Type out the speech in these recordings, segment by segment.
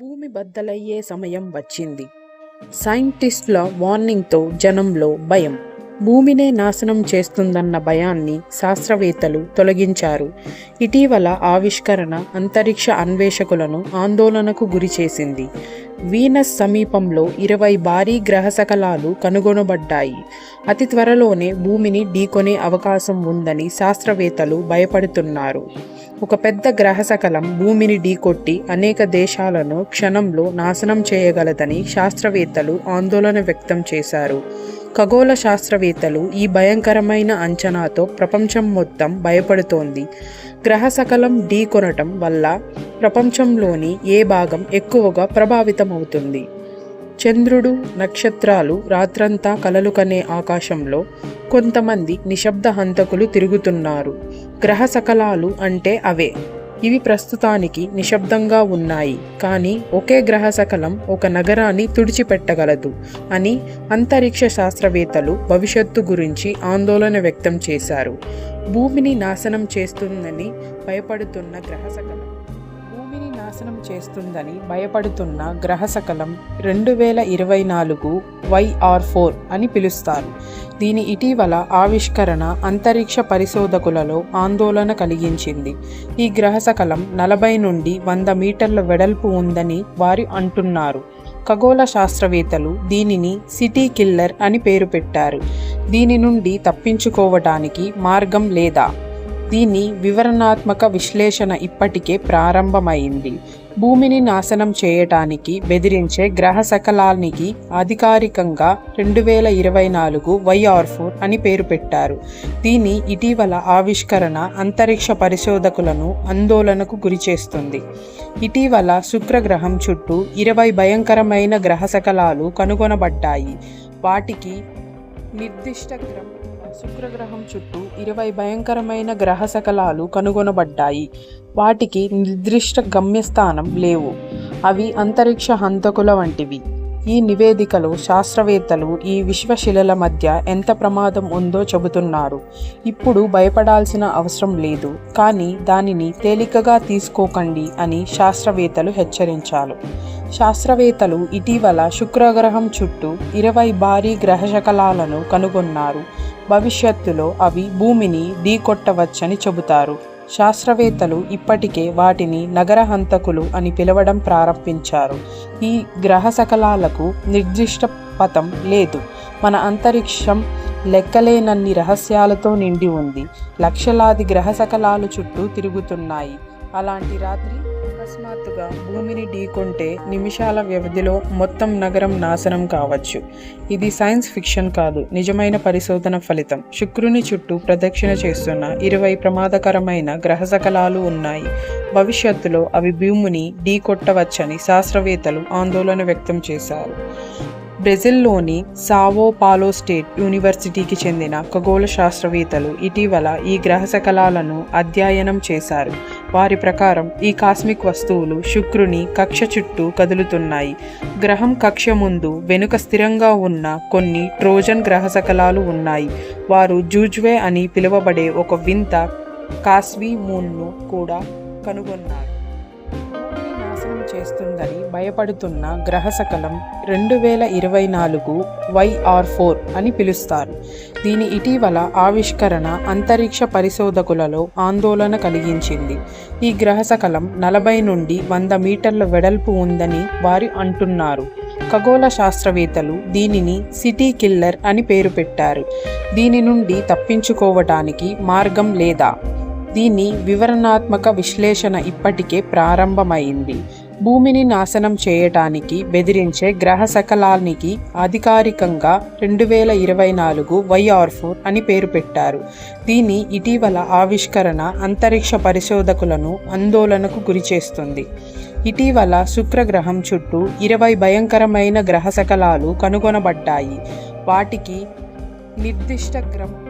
భూమి బద్దలయ్యే సమయం వచ్చింది. సైంటిస్టుల వార్నింగ్తో జనంలో భయం. భూమినే నాశనం చేస్తుందన్న భయాన్ని శాస్త్రవేత్తలు తొలగించారు. ఇటీవల ఆవిష్కరణ అంతరిక్ష అన్వేషకులను ఆందోళనకు గురిచేసింది వీనస్ సమీపంలో ఇరవై భారీ గ్రహశకలాలు కనుగొనబడ్డాయి. అతి త్వరలోనే భూమిని ఢీకొనే అవకాశం ఉందని శాస్త్రవేత్తలు భయపడుతున్నారు. ఒక పెద్ద గ్రహశకలం భూమిని ఢీకొట్టి అనేక దేశాలను క్షణంలో నాశనం చేయగలదని శాస్త్రవేత్తలు ఆందోళన వ్యక్తం చేశారు. ఖగోళ శాస్త్రవేత్తలు ఈ భయంకరమైన అంచనాతో ప్రపంచం మొత్తం భయపడుతోంది. గ్రహశకలం ఢీకొనటం వల్ల ప్రపంచంలోని ఏ భాగం ఎక్కువగా ప్రభావితమవుతుంది? చంద్రుడు నక్షత్రాలు రాత్రంతా కలలు కనే ఆకాశంలో కొంతమంది నిశ్శబ్ద హంతకులు తిరుగుతున్నారు. గ్రహ సకలాలు అంటే అవే. ఇవి ప్రస్తుతానికి నిశ్శబ్దంగా ఉన్నాయి. కానీ ఒకే గ్రహ సకలం ఒక నగరాన్ని తుడిచిపెట్టగలదు అని అంతరిక్ష శాస్త్రవేత్తలు భవిష్యత్తు గురించి ఆందోళన వ్యక్తం చేశారు. భూమిని నాశనం చేస్తుందని భయపడుతున్న గ్రహ సకలం నాశనం చేస్తుందని భయపడుతున్న గ్రహశకలం రెండు వేల ఇరవై నాలుగు వైఆర్ ఫోర్ అని పిలుస్తారు. దీని ఇటీవల ఆవిష్కరణ అంతరిక్ష పరిశోధకులలో ఆందోళన కలిగించింది. ఈ గ్రహశకలం నలభై నుండి వంద మీటర్ల వెడల్పు ఉందని వారు అంటున్నారు. ఖగోళ శాస్త్రవేత్తలు దీనిని సిటీ కిల్లర్ అని పేరు పెట్టారు. దీని నుండి తప్పించుకోవటానికి మార్గం లేదా? దీని వివరణాత్మక విశ్లేషణ ఇప్పటికే ప్రారంభమైంది. భూమిని నాశనం చేయటానికి బెదిరించే గ్రహ శకలానికి అధికారికంగా రెండు వేల ఇరవై నాలుగు వైఆర్ ఫోర్ అని పేరు పెట్టారు. దీని ఇటీవల ఆవిష్కరణ అంతరిక్ష పరిశోధకులను ఆందోళనకు గురిచేస్తుంది ఇటీవల శుక్రగ్రహం చుట్టూ ఇరవై భయంకరమైన గ్రహ శకలాలు కనుగొనబడ్డాయి. వాటికి నిర్దిష్ట గ్రహం శుక్రగ్రహం చుట్టూ ఇరవై భయంకరమైన గ్రహ శకలాలు కనుగొనబడ్డాయి. వాటికి నిర్దిష్ట గమ్యస్థానం లేవు. అవి అంతరిక్ష హంతకుల వంటివి. ఈ నివేదికలో శాస్త్రవేత్తలు ఈ విశ్వశిలల మధ్య ఎంత ప్రమాదం ఉందో చెబుతున్నారు. ఇప్పుడు భయపడాల్సిన అవసరం లేదు. కానీ దానిని తేలికగా తీసుకోకండి అని శాస్త్రవేత్తలు హెచ్చరించారు. శాస్త్రవేత్తలు ఇటీవల శుక్రగ్రహం చుట్టూ ఇరవై భారీ గ్రహశకలాలను కనుగొన్నారు. భవిష్యత్తులో అవి భూమిని ఢీకొట్టవచ్చని చెబుతారు. శాస్త్రవేత్తలు ఇప్పటికే వాటిని నగర హంతకులు అని పిలవడం ప్రారంభించారు. ఈ గ్రహ సకలాలకు నిర్దిష్ట పథం లేదు. మన అంతరిక్షం లెక్కలేనన్ని రహస్యాలతో నిండి ఉంది. లక్షలాది గ్రహ సకలాలు చుట్టూ తిరుగుతున్నాయి. అలాంటి రాత్రి అకస్మాత్తుగా భూమిని ఢీకొంటే నిమిషాల వ్యవధిలో మొత్తం నగరం నాశనం కావచ్చు. ఇది సైన్స్ ఫిక్షన్ కాదు నిజమైన పరిశోధన ఫలితం. శుక్రుని చుట్టూ ప్రదక్షిణ చేస్తున్న ఇరవై ప్రమాదకరమైన గ్రహశకలాలు ఉన్నాయి. భవిష్యత్తులో అవి భూమిని ఢీకొట్టవచ్చని శాస్త్రవేత్తలు ఆందోళన వ్యక్తం చేశారు. బ్రెజిల్లోని సావో పాలో స్టేట్ యూనివర్సిటీకి చెందిన ఖగోళ శాస్త్రవేత్తలు ఇటీవల ఈ గ్రహశకలాలను అధ్యయనం చేశారు. వారి ప్రకారం ఈ కాస్మిక్ వస్తువులు శుక్రుని కక్ష చుట్టూ కదులుతున్నాయి. గ్రహం కక్ష ముందు వెనుక స్థిరంగా ఉన్న కొన్ని ట్రోజన్ గ్రహశకలాలు ఉన్నాయి. వారు జూజ్వే అని పిలువబడే ఒక వింత కాస్వీ మూన్ను కూడా కనుగొన్నారు. చేస్తుందని భయపడుతున్న గ్రహశకలం రెండు వేల ఇరవై నాలుగు వైఆర్ ఫోర్ అని పిలుస్తారు. దీని ఇటీవల ఆవిష్కరణ అంతరిక్ష పరిశోధకులలో ఆందోళన కలిగించింది. ఈ గ్రహశకలం నలభై నుండి వంద మీటర్ల వెడల్పు ఉందని వారు అంటున్నారు. ఖగోళ శాస్త్రవేత్తలు దీనిని సిటీ కిల్లర్ అని పేరు పెట్టారు. దీని నుండి తప్పించుకోవటానికి మార్గం లేదా? దీని వివరణాత్మక విశ్లేషణ ఇప్పటికే ప్రారంభమైంది. భూమిని నాశనం చేయటానికి బెదిరించే గ్రహ శకలానికి అధికారికంగా రెండు వేల ఇరవై నాలుగు వైఆర్ ఫోర్ అని పేరు పెట్టారు. దీని ఇటీవల ఆవిష్కరణ అంతరిక్ష పరిశోధకులను ఆందోళనకు గురిచేస్తుంది ఇటీవల శుక్రగ్రహం చుట్టూ ఇరవై భయంకరమైన గ్రహ శకలాలు కనుగొనబడ్డాయి. వాటికి నిర్దిష్ట గ్రహ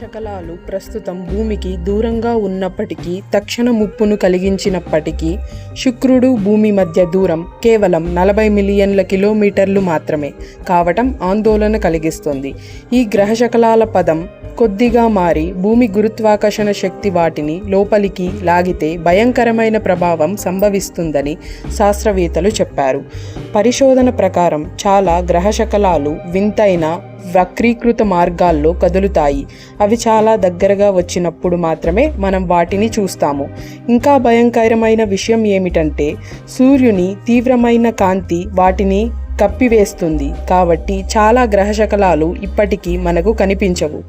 శకలాలు ప్రస్తుతం భూమికి దూరంగా ఉన్నప్పటికీ తక్షణ ముప్పును కలిగించినప్పటికీ శుక్రుడు భూమి మధ్య దూరం కేవలం నలభై మిలియన్ల కిలోమీటర్లు మాత్రమే కావటం ఆందోళన కలిగిస్తుంది. ఈ గ్రహ శకలాల పదం కొద్దిగా మారి భూమి గురుత్వాకర్షణ శక్తి వాటిని లోపలికి లాగితే భయంకరమైన ప్రభావం సంభవిస్తుందని శాస్త్రవేత్తలు చెప్పారు. పరిశోధన ప్రకారం చాలా గ్రహశకలాలు వింతైన వక్రీకృత మార్గాల్లో కదులుతాయి. అవి చాలా దగ్గరగా వచ్చినప్పుడు మాత్రమే మనం వాటిని చూస్తాము. ఇంకా భయంకరమైన విషయం ఏమిటంటే సూర్యుని తీవ్రమైన కాంతి వాటిని కప్పివేస్తుంది. కాబట్టి చాలా గ్రహశకలాలు ఇప్పటికీ మనకు కనిపించవు.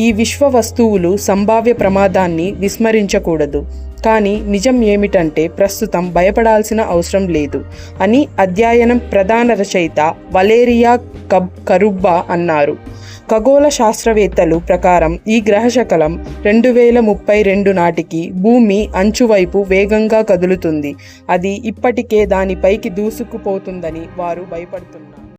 ఈ విశ్వ వస్తువులు సంభావ్య ప్రమాదాన్ని విస్మరించకూడదు. కానీ నిజం ఏమిటంటే ప్రస్తుతం భయపడాల్సిన అవసరం లేదు అని అధ్యయనం ప్రధాన రచయిత వలేరియా కబ్ కరుబ్బా అన్నారు. ఖగోళ శాస్త్రవేత్తలు ప్రకారం ఈ గ్రహశకలం రెండు వేల ముప్పై రెండు నాటికి భూమి అంచువైపు వేగంగా కదులుతుంది. అది ఇప్పటికే దానిపైకి దూసుకుపోతుందని వారు భయపడుతున్నారు.